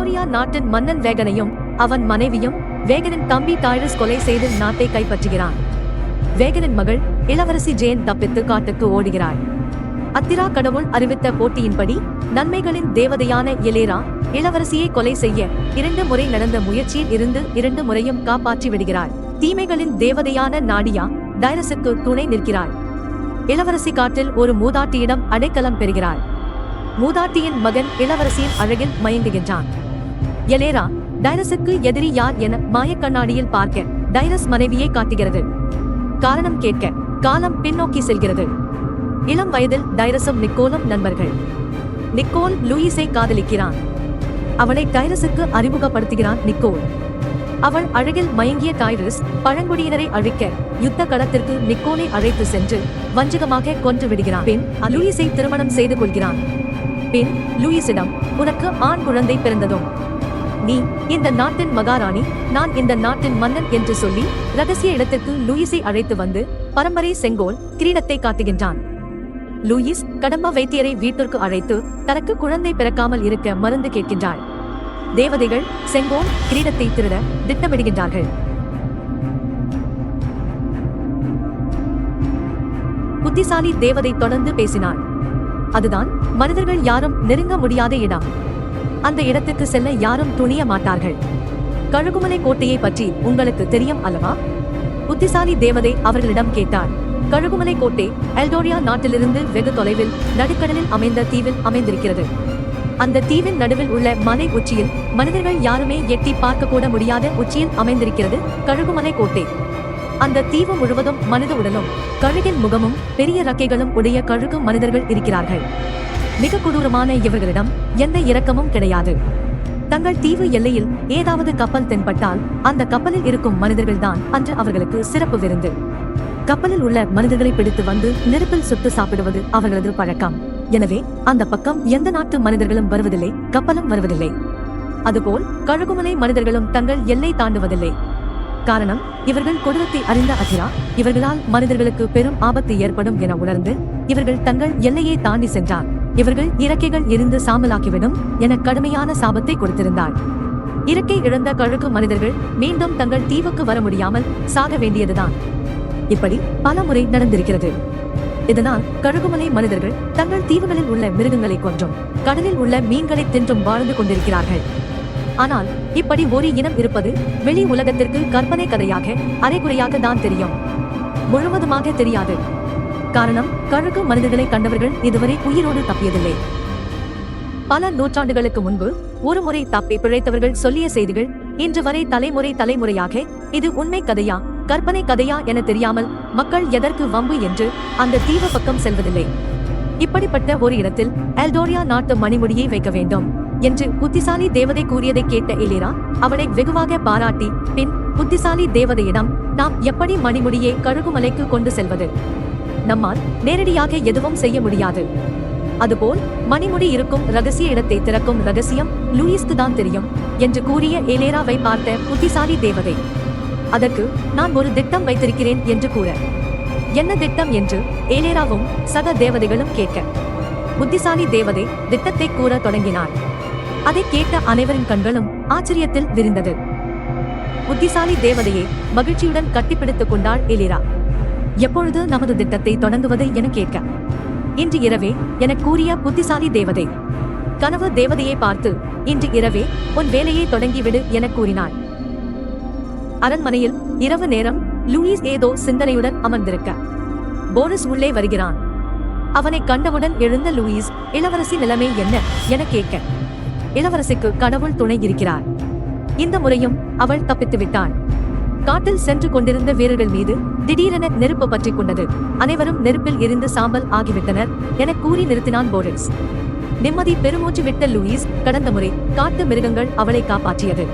எல்டோரியா நாட்டின் மன்னன் வேகனையும் அவன் மனைவியும் வேகனின் தம்பி டைரஸ் கொலை செய்து நாட்டை கைப்பற்றுகிறான். வேகனின் மகள் இளவரசி ஜேன் தப்பித்து காட்டுக்கு ஓடுகிறாள். அத்திரா கடவுள் அறிவித்த போட்டியின்படி நன்மைகளின் தேவதையான எலேரா இளவரசியை கொலை செய்ய இரண்டு முறை நடந்த முயற்சியில் இருந்து இரண்டு முறையும் காப்பாற்றி விடுகிறாள். தீமைகளின் தேவதையான நாடியா டைரஸுக்கு துணை நிற்கிறாள். இளவரசி காட்டில் ஒரு மூதாட்டியிடம் அடைக்கலம் பெறுகிறாள். மூதாட்டியின் மகன் இளவரசியின் அழகில் மயங்குகின்றான். எலேரா டைரஸுக்கு எதிரி யார் என மாயக்கண்ணாடியில் பார்க்க டைரஸ் மனைவியை காட்டுகிறது. காரணம் கேட்க காலம் பின்னோக்கி செல்கிறது. இளம் வயதில் டைரஸும் நிக்கோலும் நண்பர்கள். நிக்கோல் லூயிஸை காதலிக்கிறான். அவளை டைரஸுக்கு அறிமுகப்படுத்துகிறான் நிக்கோல். அவள் அழகில் மயங்கிய டைரஸ் பழங்குடியினரை அழிக்க யுத்த களத்திற்கு நிக்கோலை அழைத்து சென்று வஞ்சகமாக கொன்று விடுகிறான். பின் லூயிஸை திருமணம் செய்து கொள்கிறான். பின் லூயிஸிடம் உனக்கு ஆண் குழந்தை பிறந்ததும் நீ இந்த நாட்டின் மகாராணி நான் இந்த நாட்டின் மன்னன் என்று சொல்லி ரகசிய இடத்திற்கு லூயிஸை அழைத்து வந்து பரம்பரை செங்கோல் கிரீடத்தை காட்டுகின்றான். லூயிஸ் கடம்பா வைத்தியரை வீட்டிற்கு அழைத்து தனக்கு குழந்தை பிறக்காமல் இருக்க மருந்து கேட்கின்றாள். தேவதைகள் செங்கோல் கிரீடத்தை திருட திட்டமிடுகின்றார்கள். புத்திசாலி தேவதை தொடர்ந்து பேசினாள். அதுதான் மனிதர்கள் யாரும் நெருங்க முடியாத இடம். அந்த இடத்துக்கு செல்ல யாரும் துணிய மாட்டார்கள். கழுகுமலை கோட்டையை பற்றி உங்களுக்கு தெரியும் அல்லவா? புத்திசாலி தேவதை அவர்களிடம் கேட்டார். கழுகுமலை கோட்டை எல்டோரியா நாட்டிலிருந்து வெகு தொலைவில் நடுக்கடலில் அமைந்த தீவில் அமைந்திருக்கிறது. அந்த தீவின் நடுவில் உள்ள மலை உச்சியில் மனிதர்கள் யாருமே எட்டி பார்க்க கூட முடியாத உச்சியில் அமைந்திருக்கிறது கழுகுமலை கோட்டை. அந்த தீவு முழுவதும் மனித உடலும் கழுகின் முகமும் பெரிய ரக்கைகளும் உடைய கழுகு மனிதர்கள் இருக்கிறார்கள். மிக கொடூரமான இவர்களிடம் எந்த இரக்கமும் கிடையாது. தங்கள் தீவு எல்லையில் ஏதாவது கப்பல் தென்பட்டால் அந்த கப்பலில் இருக்கும் மனிதர்கள்தான் அன்று அவர்களுக்கு சிறப்பு விருந்து. கப்பலில் உள்ள மனிதர்களை பிடித்து வந்து நெருப்பில் சுட்டு சாப்பிடுவது அவர்களது பழக்கம். எனவே அந்த பக்கம் எந்த நாட்டு மனிதர்களும் வருவதில்லை கப்பலும் வருவதில்லை. அதுபோல் கழுகுமலை மனிதர்களும் தங்கள் எல்லை தாண்டுவதில்லை. காரணம் இவர்கள் கொடூரத்தை அறிந்த அகிரா இவர்களால் மனிதர்களுக்கு பெரும் ஆபத்து ஏற்படும் என உணர்ந்து இவர்கள் தங்கள் எல்லையை தாண்டி சென்றார். இவர்கள் இறக்கைகள் எரிந்து சாம்பலாக்கிவிடும் என கடுமையான சாபத்தை கொடுத்திருந்தார் இறக்கை இழந்த கழுகு மனிதர்கள் மீண்டும் தங்கள் தீவுக்கு வர முடியாமல் சாக வேண்டியதுதான். இப்படி பல முறை நடந்திருக்கிறது. இதனால் கழுகுமலை மனிதர்கள் தங்கள் தீவுகளில் உள்ள மிருகங்களை கொன்றும் கடலில் உள்ள மீன்களை தின்றும் வாழ்ந்து கொண்டிருக்கிறார்கள். ஆனால் இப்படி ஒரு இனம் இருப்பது வெளி உலகத்திற்கு கற்பனை கதையாக அரைகுறையாக தான் தெரியும். முழுவதுமாக தெரியாது. காரணம் கழுகு மனிதர்களை கண்டவர்கள் இதுவரை உயிரோடு தப்பியதில்லை. பல நூற்றாண்டுகளுக்கு முன்பு ஒரு முறை தப்பி பிழைத்தவர்கள் சொல்லிய செய்திகள் இன்று வரை தலைமுறை தலைமுறையாக இது உண்மை கதையா கற்பனை கதையா என தெரியாமல் மக்கள் எதற்கு வம்பு என்று அந்த தீவு பக்கம் செல்வதில்லை. இப்படிப்பட்ட ஒரு இடத்தில் எல்டோரியா நாட்டு மணிமுடியை வைக்க வேண்டும் என்று புத்திசாலி தேவதை கூறியதை கேட்ட எலிரா அவளை வெகுவாக பாராட்டி பின் புத்திசாலி தேவதையிடம் நாம் எப்படி மணிமுடியை கழுகுமலைக்கு கொண்டு செல்வது? நம்மால் நேரடியாக எதுவும் செய்ய முடியாது. அதுபோல் மணிமுடி இருக்கும் ரகசிய இடத்தை திறக்கும் ரகசியம் லூயிஸ்க்கு தான் தெரியும் என்று கூறிய ஏலேராவை பார்த்த புத்திசாலி தேவதை. அதற்கு நான் ஒரு திட்டம் வைத்திருக்கிறேன் என்று கூற. என்ன திட்டம்? என்று ஏலேராவும் சக தேவதைகளும் கேட்க. புத்திசாலி தேவதை திட்டத்தை கூற தொடங்கினார் அதை கேட்ட அனைவரின் கண்களும் ஆச்சரியத்தில் விரிந்தது. புத்திசாலி தேவதையை மகிழ்ச்சியுடன் கட்டிப்பிடித்துக் கொண்டாள் எலிரா எப்பொழுது நமது திட்டத்தை தொடங்குவது என கேட்க. இன்று இரவே என கூறிய புத்திசாலி தேவதை கனவு தேவதையை பார்த்து இன்று இரவே உன் வேலையை தொடங்கிவிடு என கூறினாள். அரண்மனையில் இரவு நேரம் லூயிஸ் ஏதோ சிந்தனையுடன் அமர்ந்திருக்க. போனஸ் உள்ளே வருகிறான். அவனை கண்டவுடன் எழுந்த லூயிஸ் இளவரசி நிலைமை என்ன என கேட்க. இளவரசிக்கு கடவுள் துணை இருக்கிறார். இந்த முறையும் அவள் தப்பித்து விட்டாள் காட்டில் சென்று கொண்டிருந்த வீரர்கள் மீது திடீரென நெருப்பு பற்றிக் கொண்டது. அனைவரும் நெருப்பில் எரிந்து சாம்பல் ஆகிவிட்டனர் என கூறி நிறுத்தினான் போரிஸ். நிம்மதி பெருமூச்சு விட்ட லூயிஸ் கடந்த முறை காட்டு மிருகங்கள் அவளை காப்பாற்றியது.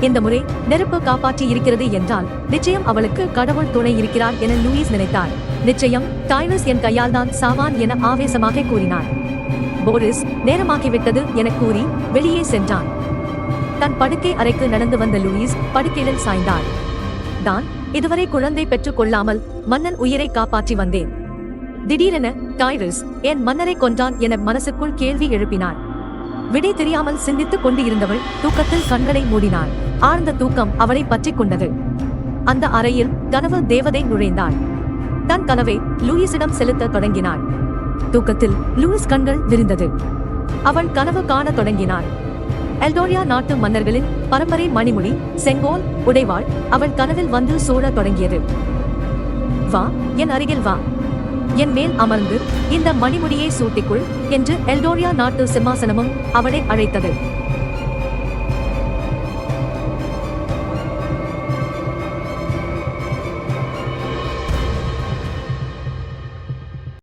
இந்த முறை நெருப்பு காப்பாற்றி இருக்கிறது என்றால் நிச்சயம் அவளுக்கு கடவுள் துணை இருக்கிறார் என லூயிஸ் நினைத்தார். நிச்சயம் டைனஸ் என் கையால் தான் சாவான் என ஆவேசமாக கூறினார். போரிஸ் நேரமாகிவிட்டது என கூறி வெளியே சென்றான். தன் படுக்கை அறைக்கு நடந்து வந்த லூயிஸ் படுக்கையில் சாய்ந்தார். தான் இதுவரை குழந்தை பெற்றுக் கொள்ளாமல் மன்னன் உயிரை காப்பாற்றி வந்தேன். திடீரென டைரஸ் என் மன்னரை கொன்றான் என மனசுக்குள் கேள்வி எழுப்பினார் விடை தெரியாமல் சிந்தித்துக் கொண்டு இருந்தவள் தூக்கத்தில் கண்களை மூடினாள். ஆழ்ந்த தூக்கம் அவளை பற்றிக் கொண்டது. அந்த அறையில் கனவு தேவதை நுழைந்தாள். தன் கனவை லூயிஸிடம் செலுத்த தொடங்கினாள். தூக்கத்தில் லூயிஸ் கண்கள் விரிந்தது. அவள் கனவு காணத் தொடங்கினாள். எல்டோரியா நாட்டு மன்னர்களின் பரம்பரை மணிமுடி செங்கோல் உடைவாள் அவள் கனவில் வந்து சூழ தொடங்கியது. வா என் அருகில் வா. என் மேல் அமர்ந்து இந்த மணிமுடியை சூட்டிக்குள் என்று எல்டோரியா நாட்டு சிம்மாசனமும் அவளை அழைத்தது.